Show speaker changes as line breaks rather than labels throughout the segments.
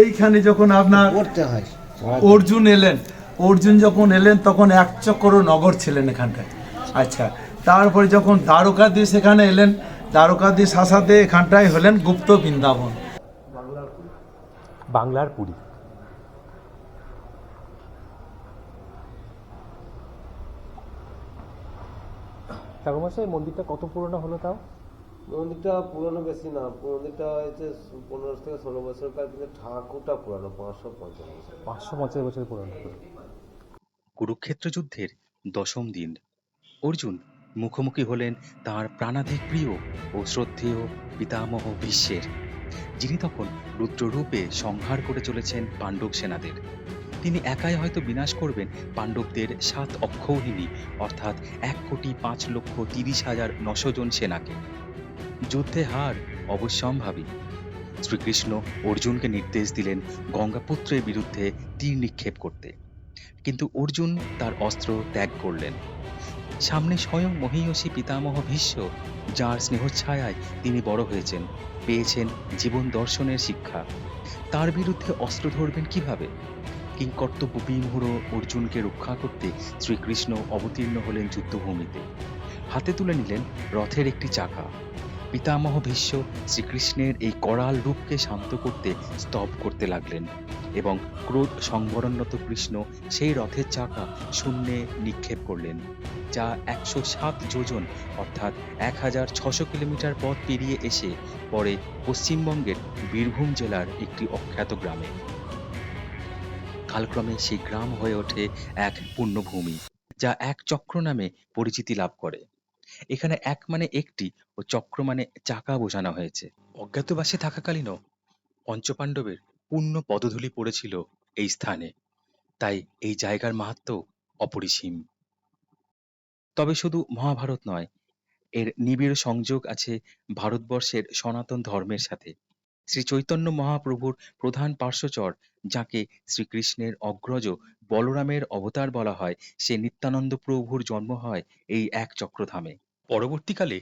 এইখানে যখন আপনার
করতে হয়।
অর্জুন এলেন অর্জুন যখন এলেন তখন এক চক্র নগর ছিলেন এখানটায়। আচ্ছা তারপরে যখন দ্বারকাধীশ এখানে এলেন দ্বারকাধীশ আসাতে এখানটায় হলেন গুপ্ত বৃন্দাবন।
বাংলার পুরী। ঠাকুরমশাই মন্দিরটা কত পুরনো হলো তাও?
মন্দিরটা পুরনো বেশি না মন্দিরটা হয়েছে পনেরো থেকে ষোলো বছরকার কিন্তু ঠাকুরটা পুরানো পাঁচশো পঞ্চাশ বছর।
পাঁচশো পঞ্চাশ বছর পুরনো।
কুরুক্ষেত্র যুদ্ধের দশম দিন। অর্জুন মুখোমুখি হলেন তার প্রাণাধিক প্রিয় ও শ্রদ্ধেয় পিতামহ বিশ্বের যিনি তখন রুদ্ররূপে সংহার করে চলেছেন পাণ্ডব সেনাদের। তিনি একাই হয়তো বিনাশ করবেন পাণ্ডবদের সাত অক্ষৌহিনী অর্থাৎ এক কোটি পাঁচ লক্ষ তিরিশ হাজার নশো জন সেনাকে। যুদ্ধে হার অবশ্যম্ভাবী। শ্রীকৃষ্ণ অর্জুনকে নির্দেশ দিলেন গঙ্গাপুত্রের বিরুদ্ধে তীর নিক্ষেপ করতে। কিন্তু অর্জুন তার অস্ত্র ত্যাগ করলেন। সামনে স্বয়ং মহীয়সী পিতামহ ভীষ্ম, যার স্নেহচ্ছায়ায় তিনি বড় হয়েছেন, পেয়েছেন জীবন দর্শনের শিক্ষা। তার বিরুদ্ধে অস্ত্র ধরবেন কীভাবে? কিংকর্তব্য বিমূঢ় অর্জুনকে রক্ষা করতে শ্রীকৃষ্ণ অবতীর্ণ হলেন যুদ্ধভূমিতে। হাতে তুলে নিলেন রথের একটি চাকা। পিতামহ ভীষ্ম শ্রীকৃষ্ণের এই করাল রূপকে শান্ত করতে স্তব করতে লাগলেন এবং ক্রোধ সংবরণরত কৃষ্ণ সেই রথের চাকা শূন্যে নিক্ষেপ করলেন, যা একশো সাত যোজন অর্থাৎ এক হাজার ছশো কিলোমিটার পথ পেরিয়ে এসে পরে পশ্চিমবঙ্গের বীরভূম জেলার একটি অখ্যাত গ্রামে। কালক্রমে সেই গ্রাম হয়ে ওঠে এক পুণ্যভূমি, যা এক চক্র নামে পরিচিতি লাভ করে। এখানে এক মানে একটি ও চক্র মানে চাকা বোঝানো হয়েছে। অজ্ঞাতবাসে থাকাকালীনও পঞ্চপাণ্ডবের পূর্ণ পদধূলি পড়েছিল এই স্থানে। তাই এই জায়গার মাহাত্ম অপরিসীম। তবে শুধু মহাভারত নয়, এর নিবিড় সংযোগ আছে ভারতবর্ষের সনাতন ধর্মের সাথে। শ্রী চৈতন্য মহাপ্রভুর প্রধান পার্শ্বচর, যাকে শ্রীকৃষ্ণের অগ্রজ বলরামের অবতার বলা হয়, সে নিত্যানন্দ প্রভুর জন্ম হয় এই এক চক্রধামে। পরবর্তীকালে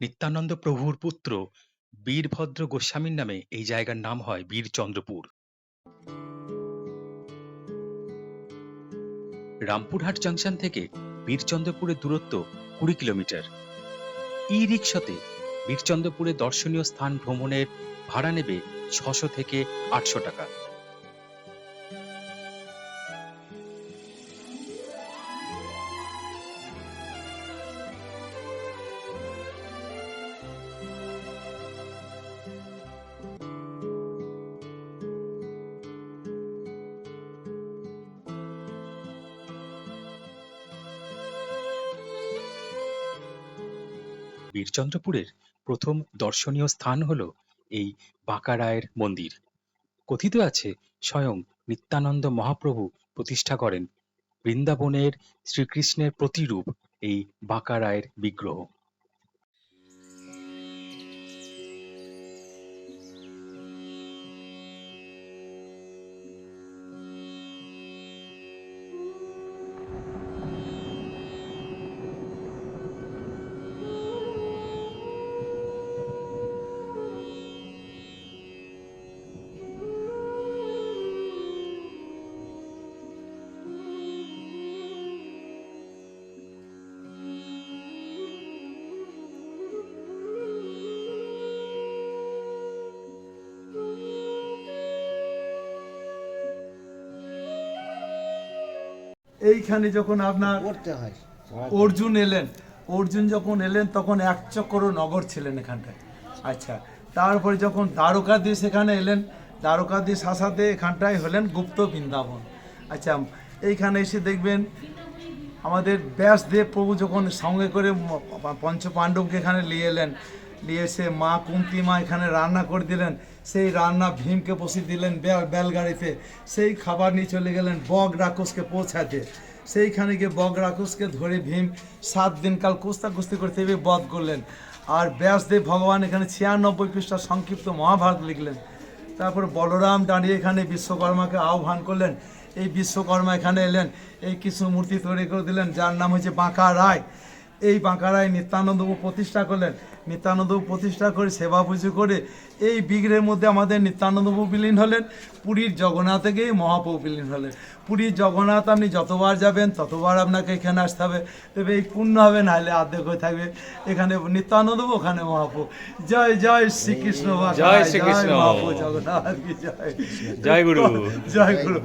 নিত্যানন্দ প্রভুর পুত্র বীরভদ্র গোস্বামীর নামে এই জায়গার নাম হয় বীরচন্দ্রপুর। রামপুরহাট জাংশন থেকে বীরচন্দ্রপুরের দূরত্ব কুড়ি কিলোমিটার। ই রিক্সাতে বীরচন্দ্রপুরে দর্শনীয় স্থান ভ্রমণের ভাড়া নেবে ছশো থেকে আটশো টাকা। বীরচন্দ্রপুরের প্রথম দর্শনীয় স্থান হল এই বাঁকা রায়ের মন্দির। কথিত আছে, স্বয়ং নিত্যানন্দ মহাপ্রভু প্রতিষ্ঠা করেন। বৃন্দাবনের শ্রীকৃষ্ণের প্রতিরূপ এই বাঁকা রায়ের বিগ্রহ।
এইখানে যখন আপনার
করতে হয়।
অর্জুন এলেন অর্জুন যখন এলেন তখন এক চক্র নগর ছিলেন এখানটায়। আচ্ছা তারপরে যখন দ্বারকাধীশ এখানে এলেন দ্বারকাধীশ আসাতে এখানটায় হলেন গুপ্ত বৃন্দাবন। আচ্ছা এইখানে এসে দেখবেন আমাদের ব্যাসদেব প্রভু যখন সঙ্গে করে ম- পঞ্চ পাণ্ডবকে এখানে নিয়ে এলেন নিয়ে এসে মা কুন্তি মা এখানে রান্না করে দিলেন সেই রান্না ভীমকে বসিয়ে দিলেন বেলগাড়িতে। সেই খাবার নিয়ে চলে গেলেন বগ রাক্ষসকে পৌঁছাতে। সেইখানে গিয়ে বগ রাক্ষসকে ধরে ভীম সাত দিন কাল কুস্তা কুস্তি করতে গিয়ে বধ করলেন। আর ব্যাসদেব ভগবান এখানে ছিয়ানব্বই পৃষ্ঠা সংক্ষিপ্ত মহাভারত লিখলেন। তারপর বলরাম দাঁড়িয়ে এখানে বিশ্বকর্মাকে আহ্বান করলেন। এই বিশ্বকর্মা এখানে এলেন। এই কৃষ্ণ মূর্তি তৈরি করে দিলেন। যার নাম হচ্ছে বাঁকা রায়। এই বাঁকা রায় নিত্যানন্দ প্রতিষ্ঠা করলেন। নিত্যানন্দ প্রতিষ্ঠা করে সেবা পুজো করে এই বিগ্রহের মধ্যে আমাদের নিত্যানন্দ প্রভু বিলীন হলেন পুরীর জগন্নাথে গিয়ে মহাপ্রভু বিলীন হলেন। পুরীর জগন্নাথ আপনি যতবার যাবেন ততবার আপনাকে এখানে আসতে হবে। তবে এই পূর্ণ হবে নাহলে আর্ধেক হয়ে থাকবে। এখানে নিত্যানন্দ প্রভু, ওখানে মহাপ্রভু। জয় জয় শ্রীকৃষ্ণ
জয় শ্রীকৃষ্ণ।
মহাপ্রভু জগন্নাথ জয়।
জয় গুরু।
জয় গুরু।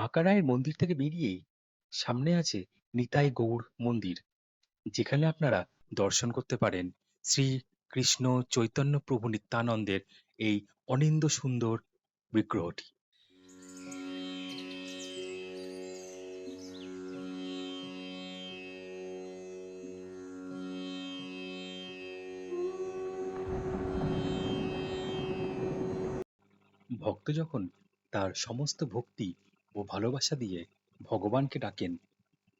বাঁকারায়ের মন্দির থেকে বেরিয়েই সামনে আছে নিতাই গৌড় মন্দির, যেখানে আপনারা দর্শন করতে পারেন শ্রী কৃষ্ণ চৈতন্য প্রভু নিত্যানন্দের এই অনিন্দ সুন্দর বিগ্রহটি। ভক্ত যখন তার সমস্ত ভক্তি ও ভালোবাসা দিয়ে ভগবানকে ডাকেন,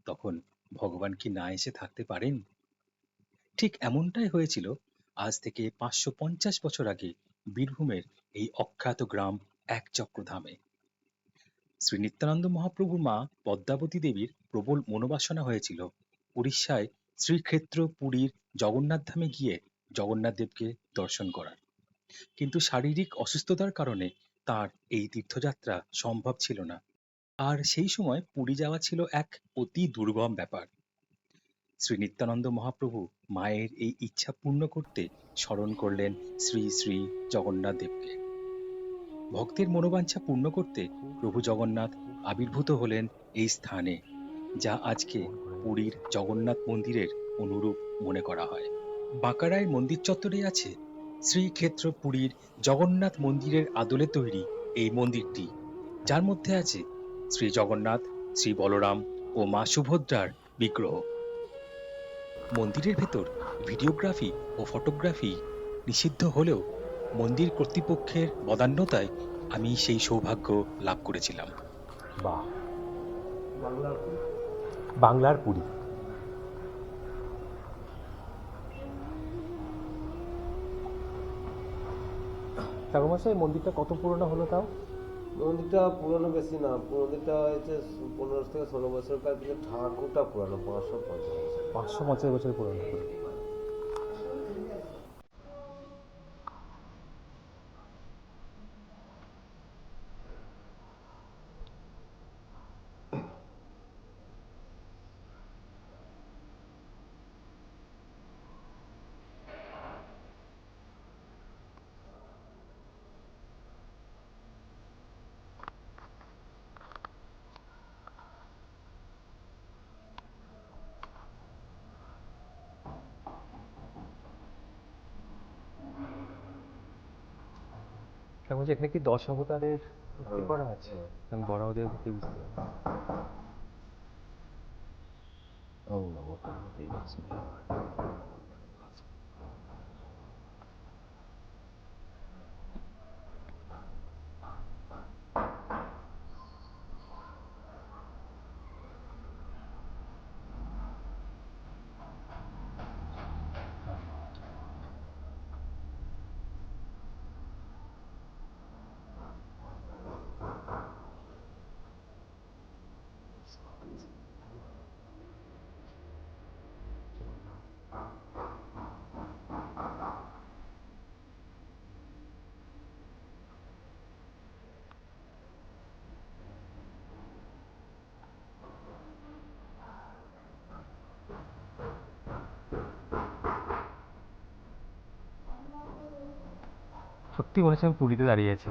তখন ভগবান কি না এসে থাকতে পারেন? ঠিক এমনটাই হয়েছিল আজ থেকে পাঁচশো পঞ্চাশ বছর আগে বীরভূমের এই অখ্যাত গ্রাম একচক্রধামে শ্রী নিত্যানন্দ মহাপ্রভুর মা পদ্মাবতী দেবীর প্রবল মনোবাসনা হয়েছিল উড়িষ্যায় শ্রীক্ষেত্র পুরীর জগন্নাথ ধামে গিয়ে জগন্নাথ দেবকে দর্শন করার। কিন্তু শারীরিক অসুস্থতার কারণে তার এই তীর্থযাত্রা সম্ভব ছিল না। আর সেই সময় পুরী যাওয়া ছিল এক অতি দুর্গম ব্যাপার। শ্রী নিত্যানন্দ মহাপ্রভু মায়ের এই ইচ্ছা পূর্ণ করতে স্মরণ করলেন শ্রী শ্রী জগন্নাথ দেবকে। ভক্তের মনোবাঞ্ছা পূর্ণ করতে প্রভু জগন্নাথ আবির্ভূত হলেন এই স্থানে, যা আজকে পুরীর জগন্নাথ মন্দিরের অনুরূপ মনে করা হয়। বাঁকারায় মন্দির চত্বরে আছে শ্রীক্ষেত্র পুরীর জগন্নাথ মন্দিরের আদলে তৈরি এই মন্দিরটি, যার মধ্যে আছে শ্রী জগন্নাথ, শ্রী বলরাম ও মা সুভদ্রার বিগ্রহ। মন্দিরের ভেতর ভিডিওগ্রাফি ও ফটোগ্রাফি নিষিদ্ধ হলেও মন্দির কর্তৃপক্ষের বদান্যতায় আমি সেই সৌভাগ্য লাভ করেছিলাম।
বাহ।
বাংলার
পুরী। ঠাকুরমশাই, মন্দিরটা কত পুরনো হলো তাও?
মন্দিরটা পুরনো বেশি না মন্দিরটা হয়েছে পনেরো থেকে ষোলো বছরকার থেকে ঠাকুরটা পুরানো, পাঁচশো পঞ্চাশ বছর।
পাঁচশো পঞ্চাশ বছর পুরনো। ঠাকুরমশাই এখানে কি দশ অবতারের ভর্তি করা আছে? আমি বড় ওদের মূর্তি বুঝতে পারি সত্যি আমি পুরীতে দাঁড়িয়ে আছি।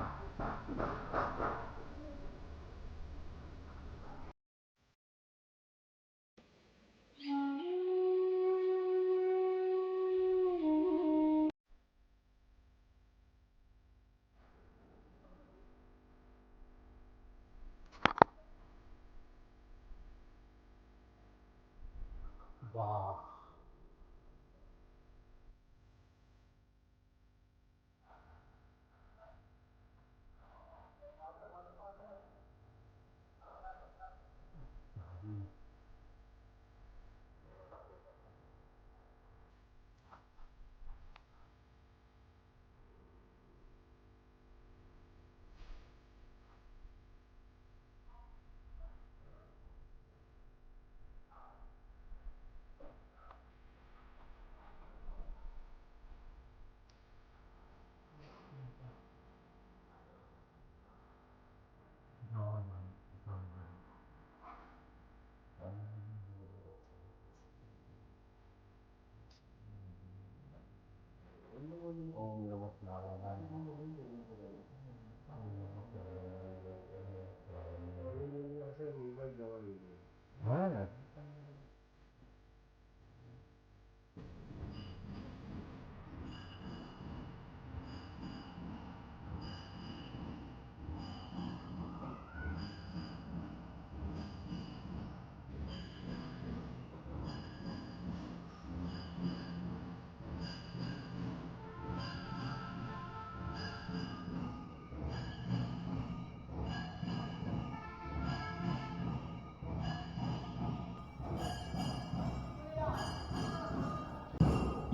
নমঃ নারায়ণ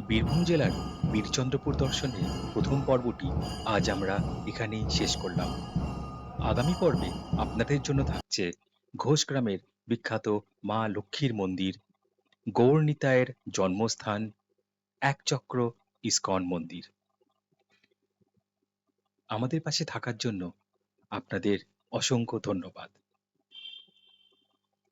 বীরভূম জেলার বীরচন্দ্রপুর দর্শনের প্রথম পর্বটি আজ আমরা এখানেই শেষ করলাম। আগামী পর্বে আপনাদের জন্য থাকছে ঘোষ গ্রামের বিখ্যাত মা লক্ষ্মীর মন্দির গৌরনিতায়ের জন্মস্থান একচক্র ইস্কন মন্দির। আমাদের পাশে থাকার জন্য আপনাদের অসংখ্য ধন্যবাদ।